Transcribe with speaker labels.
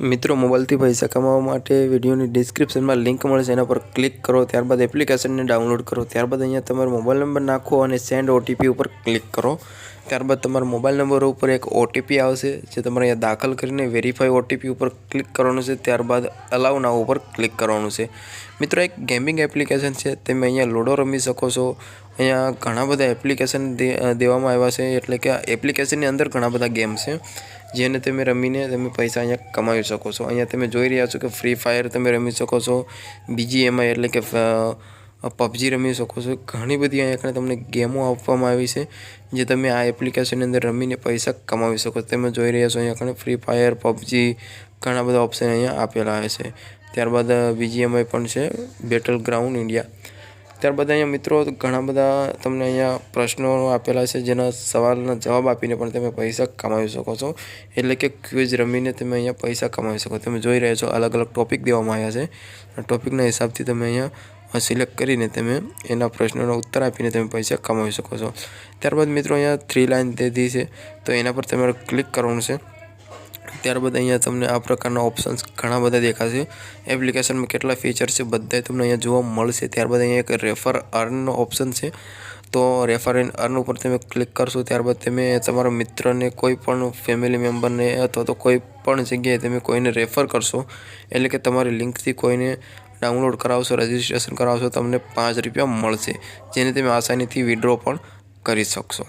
Speaker 1: મિત્રો, મોબાઈલથી પૈસા કમાવા માટે વિડીયોની ડિસ્ક્રિપ્શનમાં લિંક મળશે, એના પર ક્લિક કરો, ત્યારબાદ એપ્લિકેશનને ડાઉનલોડ કરો, ત્યારબાદ અહીંયા તમારો મોબાઈલ નંબર નાખો અને સેન્ડ ઓટીપી ઉપર ક્લિક કરો. ત્યારબાદ તમારા મોબાઈલ નંબર ઉપર એક ઓટીપી આવશે, જે તમારે અહીંયા દાખલ કરીને વેરીફાઈ ઓટીપી ઉપર ક્લિક કરવાનું છે, ત્યારબાદ અલાઉ નાવ ઉપર ક્લિક કરવાનું છે. મિત્રો, એક ગેમિંગ એપ્લિકેશન છે તમે અહીંયા લૂડો રમી શકો છો. અહીંયા ઘણા બધા એપ્લિકેશન દેવામાં આવ્યા છે, એટલે કે એપ્લિકેશનની અંદર ઘણા બધા ગેમ છે. જેને તમે રમીને તમે પૈસા અહીંયા કમાવી શકો છો. અહીંયા તમે જોઈ રહ્યા છો કે ફ્રી ફાયર તમે રમી શકો છો. બીજી એમાં એટલે કે પબજી રમી શકો છો. ઘણી બધી અહીંયા તમને ગેમો આપવામાં આવી છે, જે તમે આ એપ્લિકેશનની અંદર રમીને પૈસા કમાવી શકો તમે જોઈ રહ્યા છો અહીંયા કણે ફ્રી ફાયર પબજી ઘણા બધા ઓપ્શન અહીંયા આપેલા છે. ત્યારબાદ બીજી એમઆઈ પણ છે બેટલ ગ્રાઉન્ડ ઇન્ડિયા ત્યારબાદ અહીંયા મિત્રો, ઘણા બધા તમને અહીંયા પ્રશ્નો આપેલા છે, જેના સવાલના જવાબ આપીને પણ તમે પૈસા કમાવી શકો છો. એટલે કે ક્વિઝ રમીને તમે અહીંયા પૈસા કમાવી શકો. તમે જોઈ રહ્યા છો અલગ અલગ ટોપિક દેવામાં આવ્યા છે. ટોપિકના હિસાબથી તમે અહીંયા સિલેક્ટ કરીને તમે એના પ્રશ્નોનો ઉત્તર આપીને તમે પૈસા કમાવી શકો છો. ત્યારબાદ મિત્રો અહીંયા થ્રી લાઇન દીધી છે. તો એના પર તમારે ક્લિક કરવાનું છે. ત્યારબાદ અહીંયા તમને આ પ્રકારના ઓપ્શન્સ ઘણા બધા દેખાશે. એપ્લિકેશનમાં કેટલા ફીચર છે બધા તમને અહીંયા જોવા મળશે. ત્યારબાદ અહીંયા એક રેફર અર્નનો ઓપ્શન છે. તો રેફર એન્ડ અર્ન ઉપર તમે ક્લિક કરશો, ત્યારબાદ તમે તમારા મિત્રને કોઈ પણ ફેમિલી મેમ્બરને અથવા તો કોઈ પણ જગ્યાએ તમે કોઈને રેફર કરશો, એટલે કે તમારી લિંકથી કોઈને ડાઉનલોડ કરાવશો રજિસ્ટ્રેશન કરાવશો, તમને પાંચ રૂપિયા મળશે. જેને તમે આસાનીથી વિડ્રો પણ કરી શકશો.